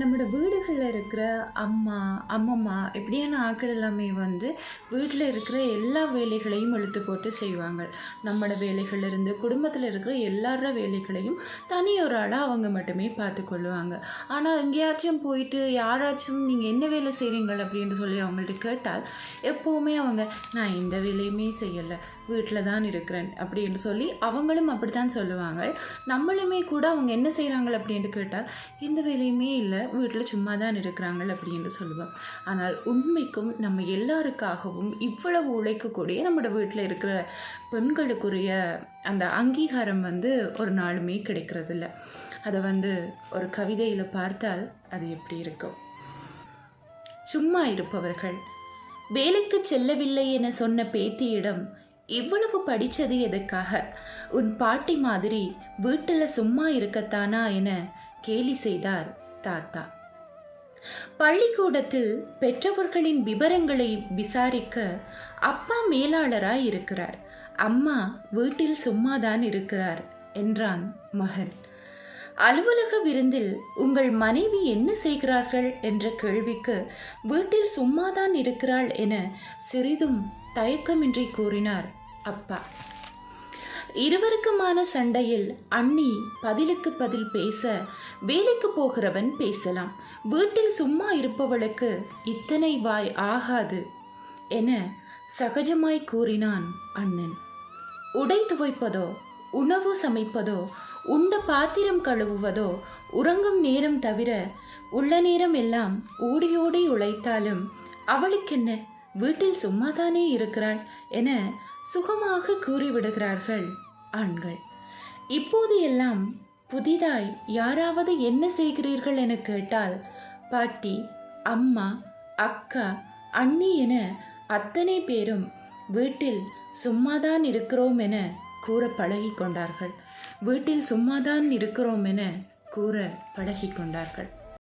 நம்மளோட வீடுகளில் இருக்கிற அம்மா அம்மம்மா இப்படியான ஆட்கள் எல்லாமே வந்து வீட்டில் இருக்கிற எல்லா வேலைகளையும் இழுத்து போட்டு செய்வாங்க. நம்மளோட வேலைகளிலிருந்து இருந்து குடும்பத்தில் இருக்கிற எல்லார வேலைகளையும் தனி ஒரு ஆளாக அவங்க மட்டுமே பார்த்து கொள்வாங்க. ஆனால் எங்கேயாச்சும் போயிட்டு யாராச்சும் நீங்கள் என்ன வேலை செய்கிறீங்க அப்படின்னு சொல்லி அவங்கள்ட்ட கேட்டால் எப்போவுமே அவங்க நான் எந்த வேலையுமே செய்யலை. வீட்டில் தான் இருக்கிறேன் அப்படின்னு சொல்லி அவங்களும் அப்படி தான் சொல்லுவாங்க. நம்மளுமே கூட அவங்க என்ன செய்கிறாங்க அப்படின்னு கேட்டால் எந்த வேலையுமே இல்லை வீட்டில் சும்மா தான் இருக்கிறாங்க அப்படின்னு சொல்லுவோம். ஆனால் உண்மைக்கும் நம்ம எல்லாருக்காகவும் இவ்வளவு உழைக்கக்கூடிய நம்மளோட வீட்டில் இருக்கிற பெண்களுக்குரிய அந்த அங்கீகாரம் வந்து ஒரு நாளுமே கிடைக்கிறதில்ல. அதை வந்து ஒரு கவிதையில் பார்த்தால் அது எப்படி இருக்கும்? சும்மா இருப்பவர்கள் வேலைக்கு செல்லவில்லை என சொன்ன பேத்தியிடம் இவ்வளவு படித்தது எதுக்காக? உன் பாட்டி மாதிரி வீட்டில் சும்மா இருக்கத்தானா என கேலி செய்தார் தாத்தா. பள்ளிக்கூடத்தில் பெற்றவர்களின் விவரங்களை விசாரிக்க அப்பா மேலாளராய் இருக்கிறார். அம்மா வீட்டில் சும்மாதான் இருக்கிறார் என்றான் மகன். அலுவலக விருந்தில் உங்கள் மனைவி என்ன செய்கிறார்கள் என்ற கேள்விக்கு வீட்டில் சும்மாதான் இருக்கிறாள் என சிறிதும் தயக்கமின்றி கூறினார் அப்பா. இருவருக்குமான சண்டையில் அண்ணி பதிலுக்கு பதில் பேச வேலைக்கு போகிறவன் பேசலாம். வீட்டில் சும்மா இருப்பவளுக்கு இத்தனை வாய் ஆகாது என சகஜமாய் கூறினான் அண்ணன். உடை துவைப்பதோ உணவு சமைப்பதோ உண்ட பாத்திரம் கழுவுவதோ உறங்கும் நேரம் தவிர உள்ள நேரம் எல்லாம் ஓடி ஓடி உழைத்தாலும் அவளுக்கென்ன? வீட்டில் சும்மாதானே இருக்கிறாள் என சுகமாக கூறிவிடுகிறார்கள் ஆண்கள். இப்போது எல்லாம் புதிதாய் யாராவது என்ன செய்கிறீர்கள் என கேட்டால் பாட்டி அம்மா அக்கா அண்ணி என அத்தனை பேரும் வீட்டில் சும்மாதான் இருக்கிறோம் என கூற பழகி கொண்டார்கள் வீட்டில் சும்மாதான் இருக்கிறோம் என கூற பழகி கொண்டார்கள்